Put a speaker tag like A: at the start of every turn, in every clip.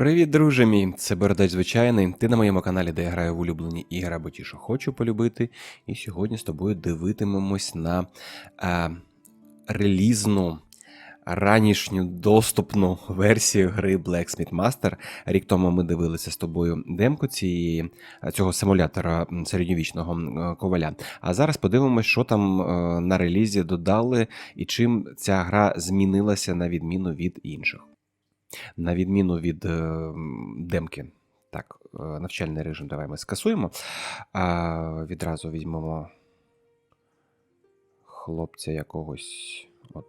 A: Привіт, друже мій! Це Бородач звичайний. Ти на моєму каналі, де я граю в улюблені ігри або ті, що хочу полюбити. І сьогодні з тобою дивитимемось на е, релізну, ранішню доступну версію гри Blacksmith Master. Рік тому ми дивилися з тобою демку цієї, цього симулятора середньовічного коваля. А зараз подивимось, що там е, на релізі додали і чим ця гра змінилася на відміну від інших. На відміну від е, демки. Так, е, навчальний режим давай ми скасуємо. А, відразу візьмемо хлопця якогось от,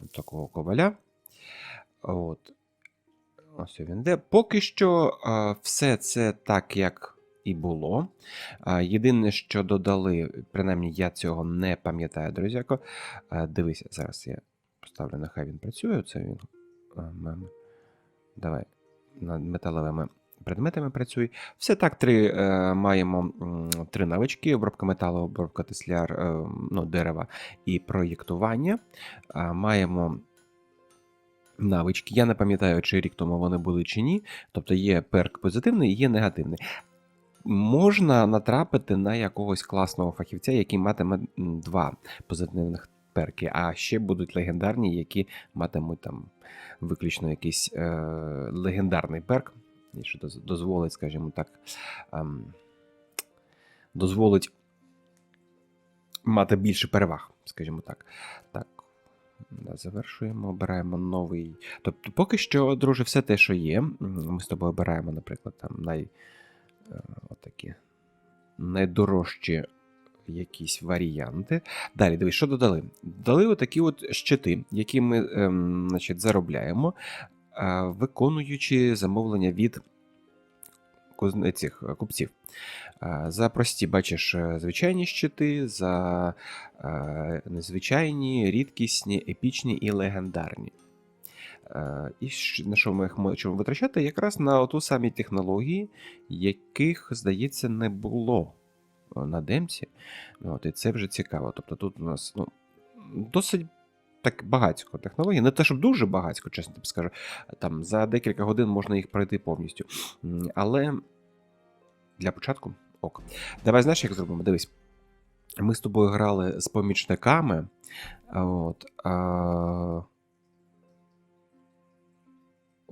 A: от такого коваля. От. Ось він де. Поки що все це так, як і було. Єдине, що додали, принаймні я цього не пам'ятаю, друзяко. Дивися, зараз я поставлю, нехай він працює. Це він. Давай над металевими предметами працює. Все так, три е, маємо три навички: обробка металу, обробка тесляр, е, ну, дерева і проєктування. А, маємо навички. Я не пам'ятаю, чи рік тому вони були чи ні. Тобто є перк позитивний і є негативний. Можна натрапити на якогось класного фахівця, який матиме два позитивних перки, а ще будуть легендарні, які матимуть там виключно якийсь е, легендарний перк, що дозволить, скажімо так, ем, дозволить мати більше переваг, скажімо так. Так. Завершуємо, обираємо новий. Тобто, поки що, друже, все те, що є. Ми з тобою обираємо, наприклад, там най, е, отакі найдорожчі якісь варіанти. Далі, дивись, що додали? Додали отакі от щити, які ми ем, значить, заробляємо, е, виконуючи замовлення від цих е, купців. Е, За прості, бачиш, е, звичайні щити, за е, незвичайні, рідкісні, епічні і легендарні. І на що ми їх можемо витрачати? Якраз на ту самі технології, яких, здається, не було на демці. От, і це вже цікаво. Тобто тут у нас ну, досить так багатько технологій. Не те, щоб дуже багатько, чесно тобі скажу. Там за декілька годин можна їх пройти повністю. Але для початку ок. Давай знаєш, як зробимо? Дивись. Ми з тобою грали з помічниками. От, а...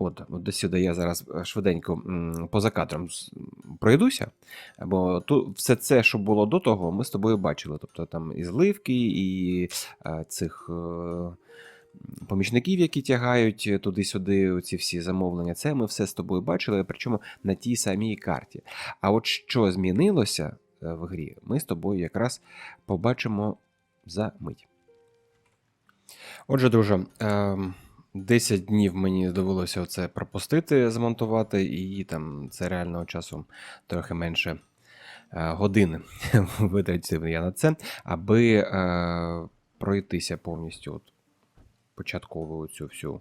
A: От, до сюди я зараз е, швиденько поза кадром пройдуся. Бо тут все це, що було до того, ми з тобою бачили. Тобто там і зливки, і е, цих е, помічників, які тягають туди-сюди ці всі замовлення. Це ми все з тобою бачили, причому на тій самій карті. А от що змінилося е, в грі, ми з тобою якраз побачимо за мить. Отже, друже, ем, 10 днів мені довелося це пропустити, змонтувати, і там це реального часу трохи менше е, години витратив я на це, аби е, пройтися повністю от, початкову цю всю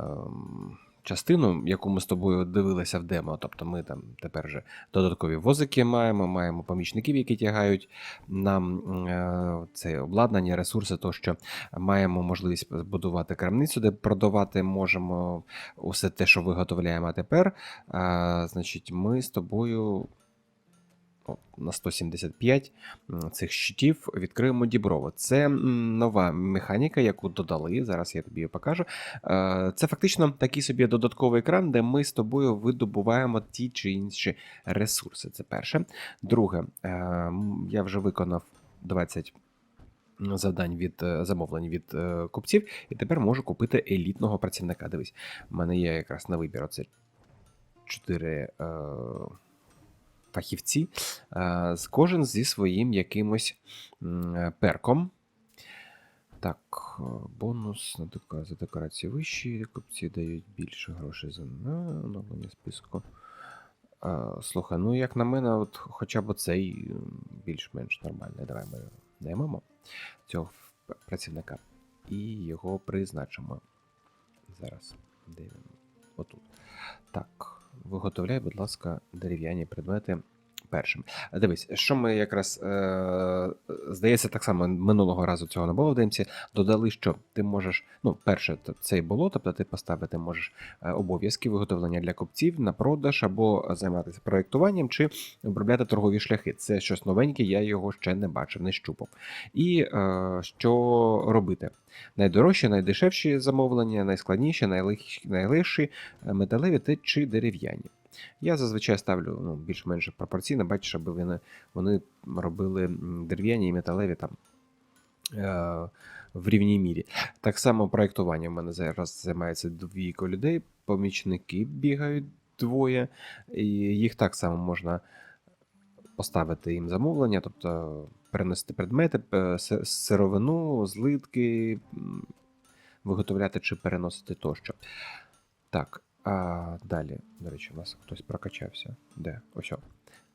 A: ем, частину, яку ми з тобою дивилися в демо. Тобто ми там тепер вже додаткові возики маємо, маємо помічників, які тягають нам е, це обладнання, ресурси, то що маємо можливість будувати крамницю, де продавати можемо усе те, що виготовляємо. А тепер, значить, ми з тобою. На 175 цих щитів відкриємо Діброво. Це нова механіка, яку додали. Зараз я тобі її покажу. Е, Це фактично такий собі додатковий екран, де ми з тобою видобуваємо ті чи інші ресурси. Це перше. Друге, е, я вже виконав 20 завдань від е, замовлень від купців, і тепер можу купити елітного працівника. Дивись, в мене є якраз на вибір оце 4 е, фахівці, е, кожен зі своїм якимось е, перком. Так, е, бонус на за декорації вищі, купці дають більше грошей за оновлення списку. Слухай, ну як на мене, от хоча б цей більш-менш нормальний. Давай ми наймемо цього працівника і його призначимо. Зараз. Він? Отут. Так, виготовляй, будь ласка, дерев'яні предмети першим. Дивись, що ми якраз е, здається, так само минулого разу цього не було в демці. Додали, що ти можеш, ну, перше, це і було, тобто ти поставити можеш е, обов'язки виготовлення для купців на продаж або займатися проєктуванням чи обробляти торгові шляхи. Це щось новеньке, я його ще не бачив, не щупав. І е, що робити? Найдорожчі, найдешевші замовлення, найскладніші, найлегші, найлегші металеві та чи дерев'яні. Я зазвичай ставлю ну, більш-менш пропорційно, бачиш, аби вони, вони робили дерев'яні і металеві там е, в рівній мірі. Так само проєктування. У мене зараз займається двійко людей, помічники бігають двоє, і їх так само можна поставити їм замовлення, тобто перенести предмети, сировину, злитки, виготовляти чи переносити тощо. Так, а далі, до речі, у нас хтось прокачався. Де? Ось.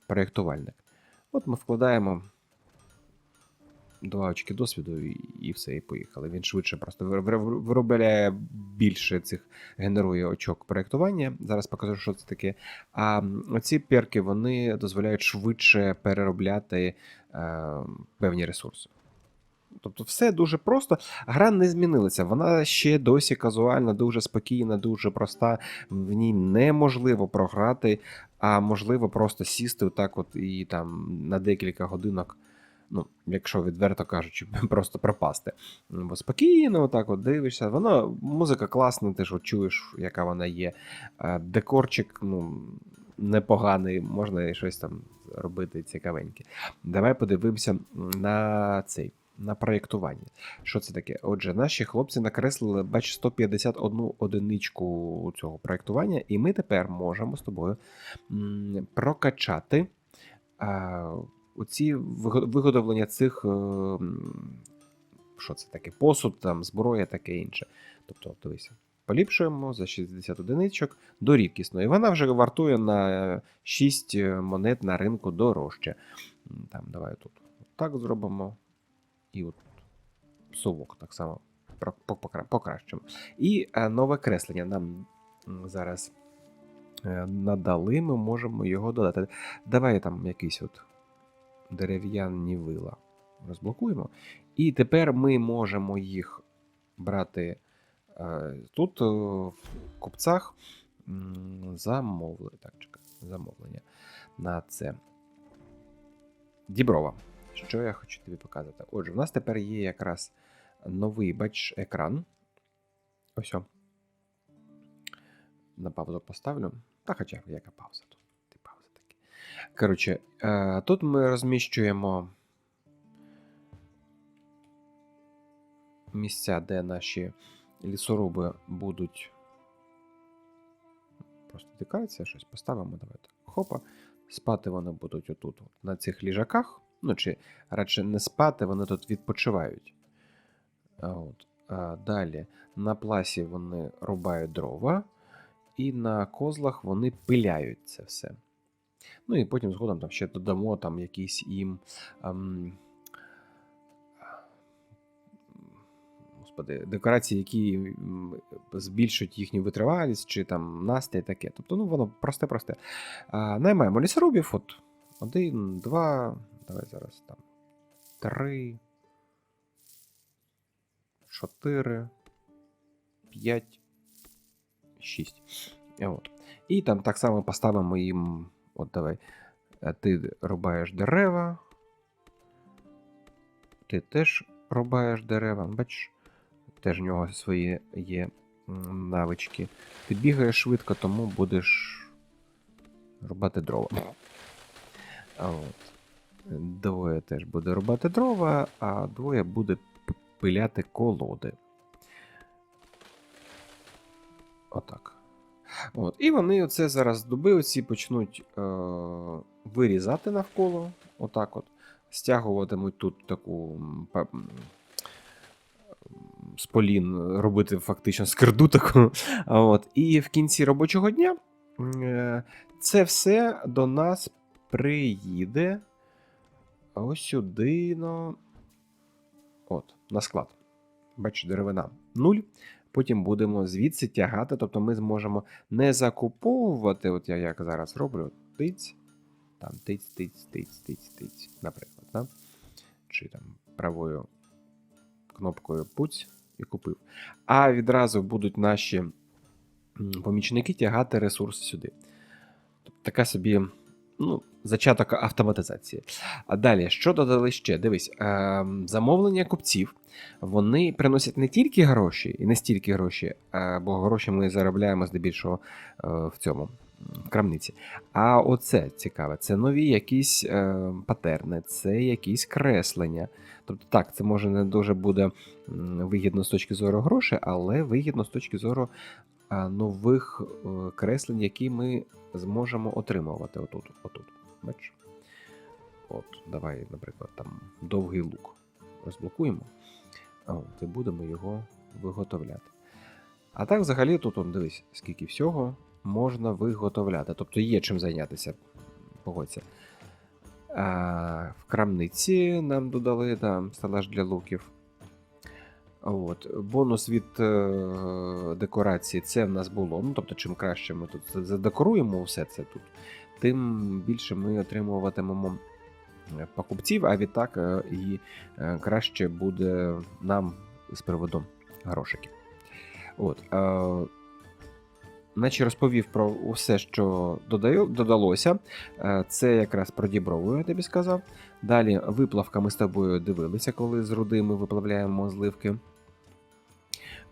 A: Проєктувальник. От ми вкладаємо два очки досвіду і, і все, і поїхали. Він швидше просто вир- вир- виробляє більше цих генерує очок проєктування. Зараз покажу, що це таке. А м, оці перки вони дозволяють швидше переробляти е, певні ресурси. Тобто все дуже просто. Гра не змінилася. Вона ще досі казуальна, дуже спокійна, дуже проста. В ній неможливо програти, а можливо просто сісти отак от і там на декілька годинок. Ну, якщо відверто кажучи, просто пропасти. Бо спокійно, отак от дивишся. Воно, музика класна, ти ж от чуєш, яка вона є. Декорчик, ну, непоганий, можна щось там робити цікавеньке. Давай подивимося на цей. На проєктування. Що це таке? Отже, наші хлопці накреслили, бач, 151 одиничку цього проєктування, і ми тепер можемо з тобою прокачати оці виготовлення цих. е, Що це таке? Посуд, там, зброя, таке інше. Тобто, дивися, поліпшуємо за 60 одиничок до рідкісно. І вона вже вартує на 6 монет на ринку дорожче. Там, давай тут так зробимо. І от совок так само покращимо. І е, нове креслення нам зараз е, надали, ми можемо його додати. Давай там якийсь от дерев'яні вила розблокуємо. І тепер ми можемо їх брати е, тут в купцах м, замовлення. Так, чекай, замовлення на це. Діброва. Що я хочу тобі показати? Отже, в нас тепер є якраз новий бач екран. Ось. о. На паузу поставлю. Та хоча яка пауза тут? Ти пауза таки. Коротше, е, тут ми розміщуємо місця, де наші лісоруби будуть. Просто декорація, щось поставимо. Давайте. Хопа. Спати вони будуть отут, на цих ліжаках. Ну, чи радше не спати, вони тут відпочивають. От. А далі на пласі вони рубають дрова, і на козлах вони пиляють це все. Ну і потім згодом там ще додамо там якісь їм. Ем, Господи, декорації, які збільшують їхню витривалість, чи там настрій таке. Тобто, ну воно просте-просте. Наймаємо лісорубів, от один, два, давай зараз там. Три. Чотири. П'ять. Шість. От. І там так само поставимо їм. От давай. е, Ти рубаєш дерева. Ти теж рубаєш дерева. Бачиш, теж в нього свої є навички. Ти бігаєш швидко, тому будеш рубати дрова. От. Двоє теж буде рубати дрова, а двоє буде пиляти колоди. Отак. От. І вони оце зараз дуби оці почнуть е- вирізати навколо. Отак от. Стягуватимуть тут таку м, па- м, з полін робити фактично скирду таку. От. І в кінці робочого дня е, це все до нас приїде ось сюди. Ну, от, на склад. Бачиш, деревина нуль. Потім будемо звідси тягати, тобто ми зможемо не закуповувати, от я як зараз роблю, тиць, там тиць, тиць, тиць, тиць, тиць, наприклад. Да? Чи там правою кнопкою пуць і купив. А відразу будуть наші помічники тягати ресурс сюди. Тобто така собі ну, зачаток автоматизації. А далі, що додали ще? Дивись, е, замовлення купців вони приносять не тільки гроші, і не стільки гроші, е, бо гроші ми заробляємо здебільшого е, в цьому в крамниці. А оце цікаве, це нові якісь е, патерни, це якісь креслення. Тобто, так, це може не дуже буде вигідно з точки зору грошей, але вигідно з точки зору а, нових е, креслень, які ми зможемо отримувати отут. отут. Бачиш? От, давай, наприклад, там довгий лук розблокуємо. От, і будемо його виготовляти. А так, взагалі, тут он, дивись, скільки всього можна виготовляти. Тобто є чим зайнятися. Погодься. А, в крамниці нам додали да, стелаж для луків. От. Бонус від е, декорації це в нас було. Ну, тобто, чим краще ми тут задекоруємо все це тут, тим більше ми отримуватимемо е, покупців, а відтак е, і е, краще буде нам з приводу грошиків. От. Е, Наче розповів про усе, що додаю, додалося. Це якраз про діброву, я тобі сказав. Далі виплавка ми з тобою дивилися, коли з руди ми виплавляємо зливки.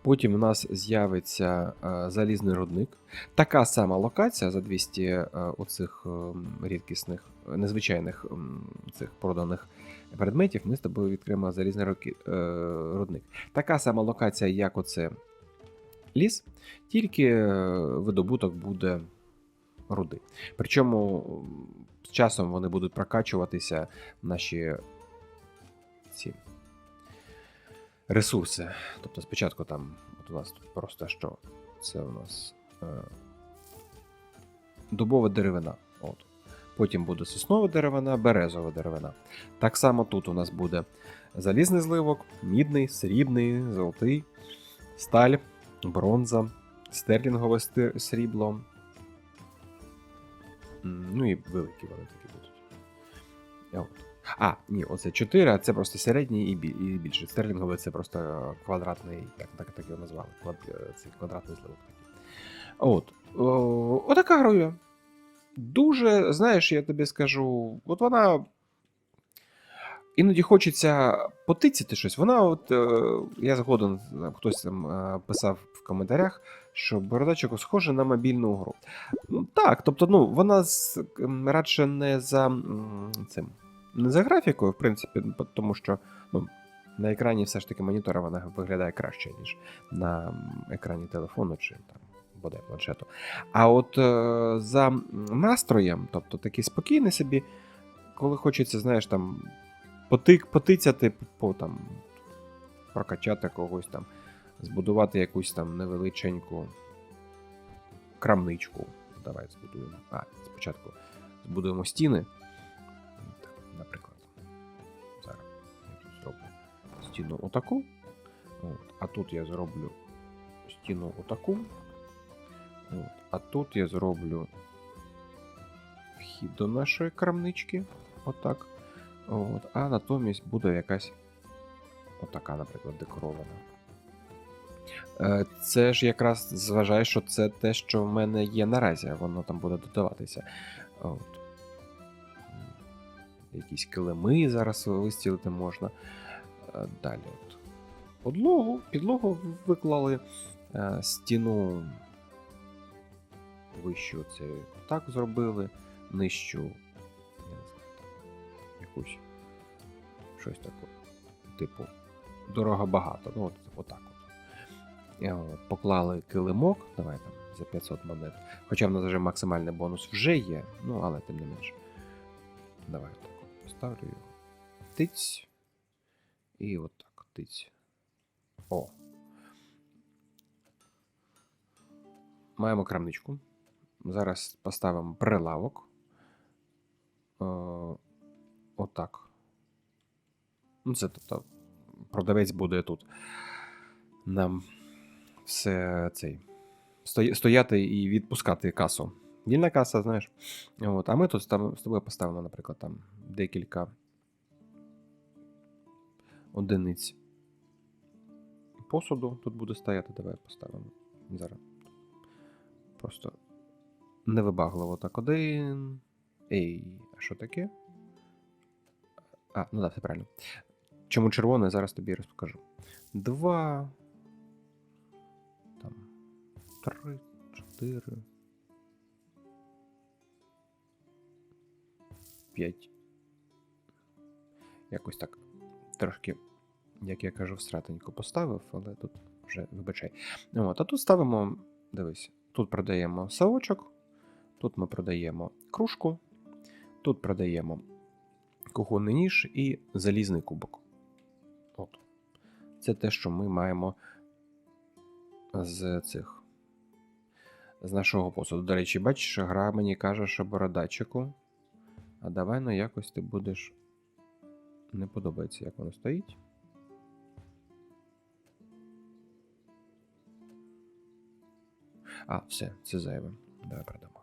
A: Потім у нас з'явиться е, залізний рудник. Така сама локація за 200 е, оцих ем, рідкісних, е, незвичайних цих проданих предметів. Ми з тобою відкриємо залізний е, рудник. Така сама локація, як оце ліс, тільки е, видобуток буде руди. Причому з часом вони будуть прокачуватися наші ці ресурси. Тобто спочатку там, от у нас тут просто що? Це у нас е, дубова деревина. От. Потім буде соснова деревина, березова деревина. Так само тут у нас буде залізний зливок, мідний, срібний, золотий, сталь, бронза, стерлінгове срібло. Ну і великі вони такі будуть. От. А, ні, оце 4, а це просто середній і, більше. Стерлінгове це просто квадратний, так, так, так його назвали. Квад, е, цей квадратний зливок. От. О, отака грою. Дуже, знаєш, я тобі скажу, от вона. Іноді хочеться потицяти щось. Вона, от е, я згоден, хтось там е, писав в коментарях, що бородачок схоже на мобільну гру. Ну, Так, тобто, ну, вона з, радше не за цим. Не за графікою, в принципі, тому що ну, на екрані все ж таки монітора вона виглядає краще, ніж на екрані телефону чи там бодай планшету. А от е, за настроєм, тобто такий спокійний собі, коли хочеться, знаєш, там потик, потицяти, по там, прокачати когось там, збудувати якусь там невеличеньку крамничку. Давай збудуємо. А, спочатку збудуємо стіни. Наприклад. Зараз я тут зроблю стіну отаку. От. А тут я зроблю стіну отаку. От. А тут я зроблю вхід до нашої крамнички. Отак. От. А натомість буде якась отака, наприклад, декорована. Е, Це ж якраз зважає, що це те, що в мене є наразі, воно там буде додаватися. От. Якісь килими зараз вистілити можна. Е, Далі. От. Подлогу, підлогу виклали, е, стіну вищу це так зробили, нижчу, якусь щось таке, типу, дорога багато. Ну, от, отак. Е, от, Поклали килимок, давай там за 500 монет. Хоча в нас вже максимальний бонус вже є, ну але тим не менше. Давай поставлю його. Тиць. І отак, тиць. О. Маємо крамничку. Зараз поставимо прилавок. Е, отак. Ну, це тобто продавець буде тут нам все цей. Стояти і відпускати касу Вільна каса, знаєш. От, а ми тут з тобою поставимо, наприклад, там декілька одиниць посуду тут буде стояти. Давай поставимо зараз. Просто невибагливо так один. Ей, а що таке? А, ну да, все правильно. Чому червоне, зараз тобі розкажу. Два. Там. Три, чотири. П'ять. Якось так. Трошки, як я кажу, всратенько поставив, але тут вже вибачай. От, а тут ставимо, дивись, тут продаємо савочок, тут ми продаємо кружку, тут продаємо кухонний ніж і залізний кубок. От. Це те, що ми маємо з цих. З нашого посуду. До речі, бачиш, гра мені каже, що бородачику. А давай ну якось ти будеш. Не подобається, як воно стоїть. А, все, це зайве. Давай продамо.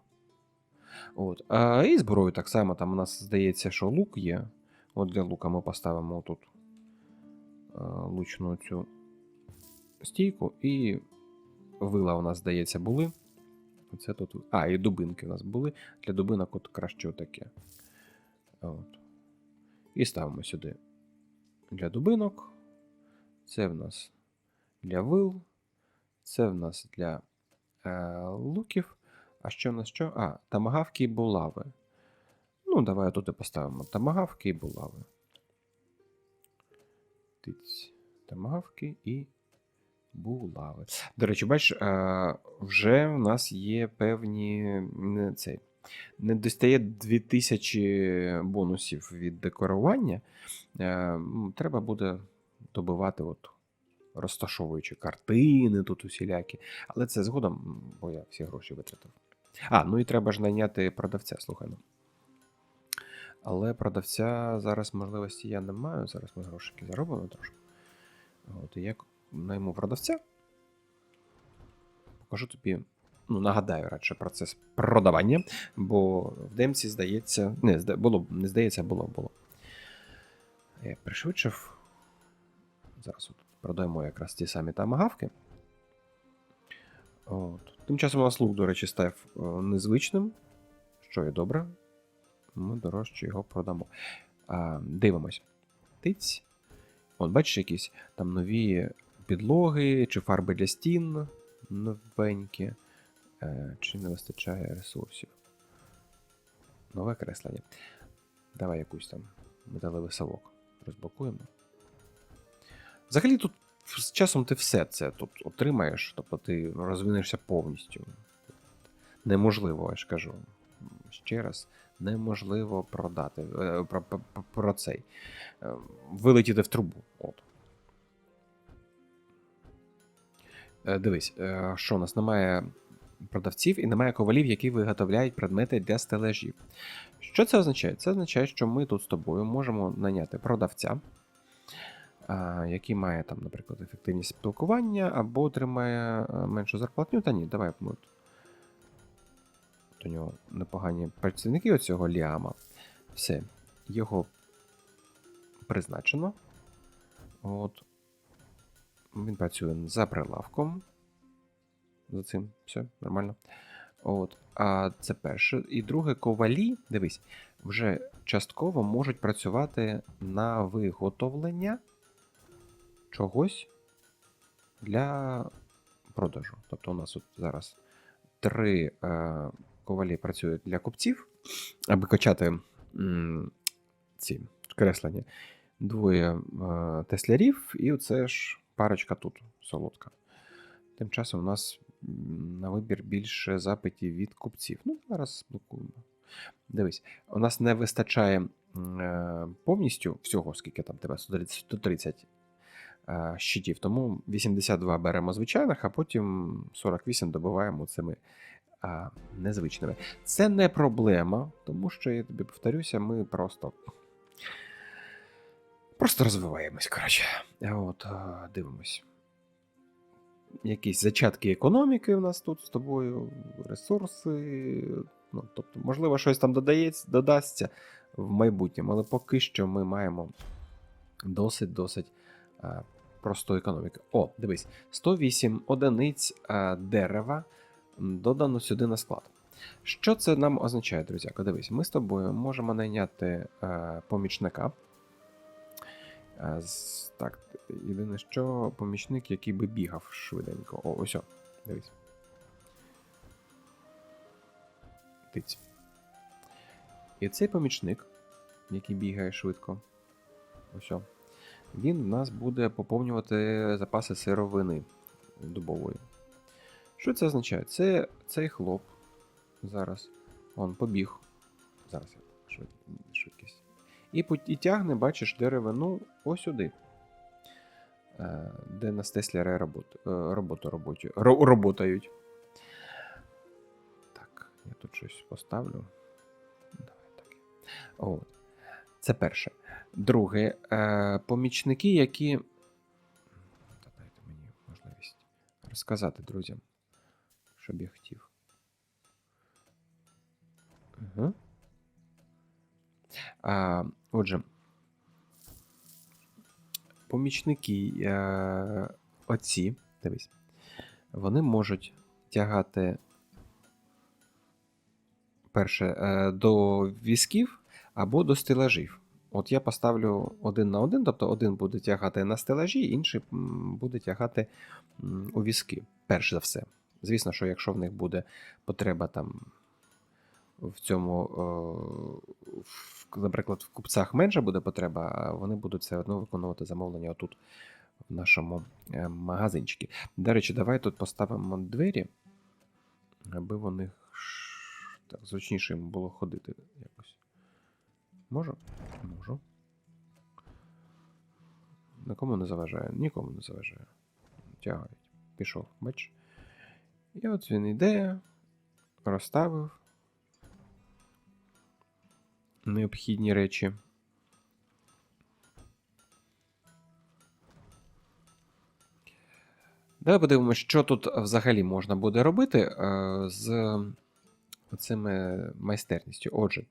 A: От. А, і зброю так само. Там у нас здається, що лук є. От для лука ми поставимо тут лучну цю стійку. І вила у нас, здається, були. Оце тут. А, і дубинки у нас були. Для дубинок от краще отаке. От. І ставимо сюди для дубинок. Це в нас для вил. Це в нас для е, луків. А що в нас що? А, тамагавки і булави. Ну, давай тут і поставимо тамагавки і булави. Тамагавки і булави. До речі, бачиш, е, вже в нас є певні. Цей, не достає 2000 бонусів від декорування. Е, треба буде добивати, от, розташовуючи картини тут усілякі. Але це згодом, бо я всі гроші витратив. А, ну і треба ж найняти продавця, слухай. ну. Але продавця зараз можливості я не маю. Зараз ми грошики заробимо трошки. От, і як найму продавця, покажу тобі, ну, нагадаю радше процес продавання, бо в демці здається. Не, було, не здається, було, було. Я пришвидшив. Зараз от продаємо якраз ті самі тамагавки. От. Тим часом у нас лук, до речі, став е, незвичним, що і добре. Ми дорожче його продамо. А, дивимось. Тиць. От, бачиш, якісь там нові підлоги чи фарби для стін новенькі. Е, чи не вистачає ресурсів? Нове креслення. Давай якусь там металевий совок розблокуємо. Взагалі тут з часом ти все це тут отримаєш, тобто ти розвинешся повністю. Неможливо, я ж кажу. Ще раз, неможливо продати е, про, про, про цей. е, Вилетіти в трубу. От. Дивись, що у нас немає продавців і немає ковалів, які виготовляють предмети для стележів. Що це означає? Це означає, що ми тут з тобою можемо наняти продавця, який має там, наприклад, ефективність спілкування або отримає е, меншу зарплатню. Та ні, давай ми от. У нього непогані працівники оцього Ліама. Все, його призначено. От. Він працює за прилавком. За цим, все, нормально. От. А це перше. І друге, ковалі, дивись, вже частково можуть працювати на виготовлення чогось для продажу. Тобто у нас от зараз три е, ковалі працюють для купців, аби качати м, ці креслення. Двоє е, теслярів, і оце ж парочка тут солодка. Тим часом у нас на вибір більше запитів від купців. Ну, зараз блокуємо. Дивись, у нас не вистачає е, повністю всього, скільки там тебе 130 130 е, щитів. Тому 82 беремо звичайних, а потім 48 добиваємо цими а, незвичними. Це не проблема, тому що я тобі повторюся, ми просто. Просто розвиваємось, коротше. От, дивимось. Якісь зачатки економіки у нас тут з тобою, ресурси. Ну, тобто, можливо, щось там додається, додасться в майбутньому, але поки що ми маємо досить-досить е, просту економіку. О, дивись, 108 одиниць е, дерева додано сюди на склад. Що це нам означає, друзяко? Дивись, ми з тобою можемо найняти е, помічника. Е, так, єдине, що помічник, який би бігав швиденько. О, ось, дивись. Тиць. І цей помічник, який бігає швидко, ось, він в нас буде поповнювати запаси сировини дубової. Що це означає? Це цей хлоп зараз. Он побіг. Зараз я швид... швидкість. І, і тягне, бачиш, деревину ось сюди. Е, Де нас робот, е, роботу роботю, ро, роботають. Так, я тут щось поставлю. Давай так. От. Це перше. Друге, е, помічники, які. Дайте мені можливість розказати друзям, щоб я хотів. Угу. Отже, помічники е, оці, дивись, вони можуть тягати перше е, до візків або до стелажів. От я поставлю один на один, тобто один буде тягати на стелажі, інший буде тягати у візки, перш за все. Звісно, що якщо в них буде потреба там в цьому, е, наприклад, в купцях менше буде потреба, а вони будуть все одно виконувати замовлення отут, в нашому е, магазинчику. До речі, давай тут поставимо двері, аби вони так, зручніше їм було ходити якось. Можу? Можу. Нікому не заважає, нікому не заважає. Тягають. Пішов, бач. І от він йде, розставив необхідні речі. Давай подивимося, що тут взагалі можна буде робити е, з цими майстерністю. Отже,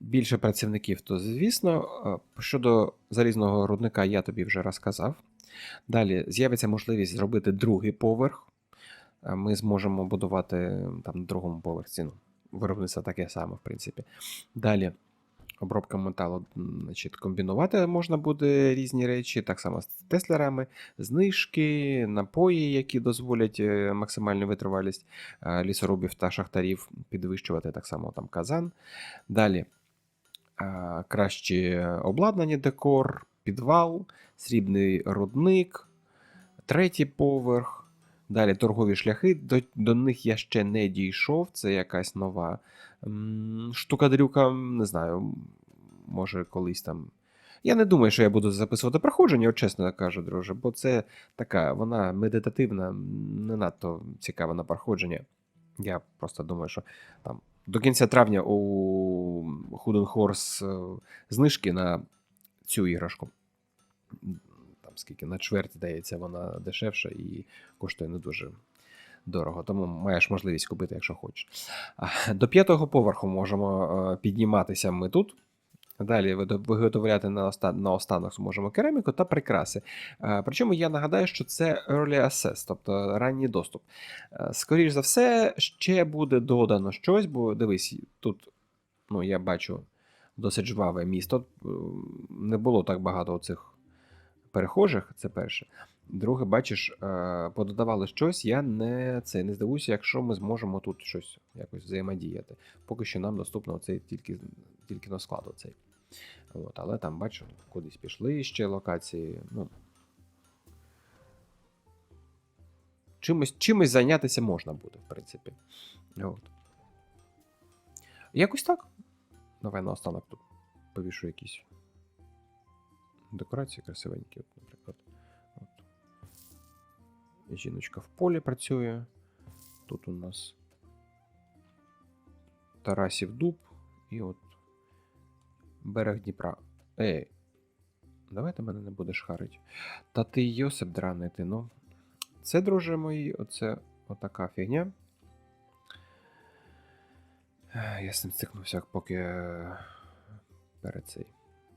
A: більше працівників, то звісно. Е, Щодо залізного рудника, я тобі вже розказав. Далі з'явиться можливість зробити другий поверх. Е, Ми зможемо будувати там на другому поверсі. Виробництво таке саме, в принципі. Далі обробка металу, значить, комбінувати можна буде різні речі, так само з теслерами, знижки, напої, які дозволять е, максимальну витривалість е, лісорубів та шахтарів підвищувати, так само там казан. Далі е, краще обладнання, декор, підвал, срібний рудник, третій поверх. Далі торгові шляхи. До, до них я ще не дійшов. Це якась нова штукадрюка, не знаю, може колись там. Я не думаю, що я буду записувати проходження, от чесно кажу, друже, бо це така, вона медитативна, не надто цікава на проходження. Я просто думаю, що там до кінця травня у Hidden Horse е, знижки на цю іграшку. Скільки на чверть, здається, вона дешевша і коштує не дуже дорого. Тому маєш можливість купити, якщо хочеш. До п'ятого поверху можемо е, підніматися ми тут. Далі виготовляти на оста- наостанок зможемо кераміку та прикраси. Е, Причому я нагадаю, що це Early Access, тобто ранній доступ. Е, Скоріш за все, ще буде додано щось, бо дивись, тут ну, я бачу досить жваве місто. Не було так багато цих перехожих, це перше. Друге, бачиш, е, пододавали щось, я не це не здивуюся, якщо ми зможемо тут щось якось взаємодіяти. Поки що нам доступно оцей тільки, тільки на склад оцей. От, але там, бачу, кудись пішли ще локації. Ну, чимось, чимось зайнятися можна буде, в принципі. От. Якось так. Давай наостанок тут повішу якісь декорації красивенькі, наприклад. От. Жіночка в полі працює. Тут у нас Тарасів дуб і от берег Дніпра. Ей, давай ти мене не будеш харить. Та ти Йосип драний ти, ну. це, друже мої, оце отака фігня. Е, Я з цим стикнувся, поки е, перед цей.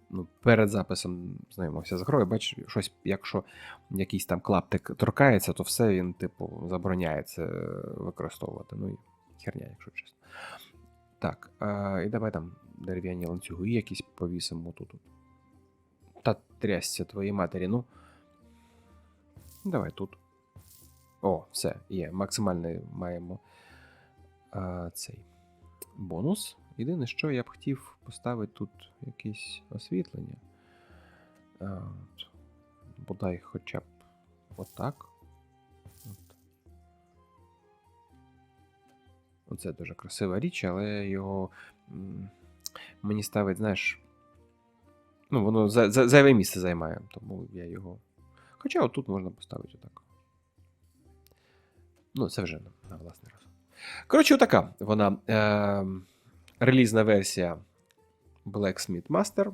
A: Ну, перед записом знайомився з грою. Бачиш, щось, якщо якийсь там клаптик торкається, то все він, типу, забороняється е, використовувати. Ну і херня, якщо чесно. Так, е, і давай там дерев'яні ланцюги якісь повісимо тут. Та трясся твоїй матері, ну. Давай тут. О, все, є. Максимальний маємо а, цей бонус. Єдине, що я б хотів поставити тут якесь освітлення. От. Бодай хоча б отак. От. Оце дуже красива річ, але його мені ставить, знаєш. Ну, воно за, за, зайве місце займає, тому я його. Хоча отут можна поставити отак. Ну, це вже на власний раз. Коротше, отака вона. Е, релізна версія Blacksmith Master.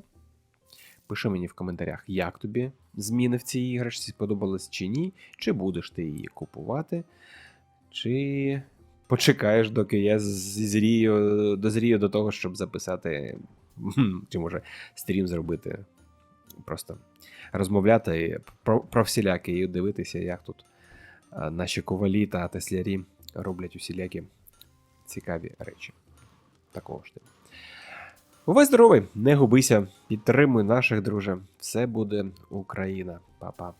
A: Пиши мені в коментарях, як тобі зміни в цій іграшці, сподобалось чи ні, чи будеш ти її купувати, чи почекаєш, доки я зізрію, дозрію до того, щоб записати, чи може стрім зробити. Просто розмовляти про, про всіляке і дивитися, як тут наші ковалі та теслярі роблять усілякі цікаві речі. Такого ж типу. Бувай здоровий, не губися, підтримуй наших друже. Все буде Україна. Па-па.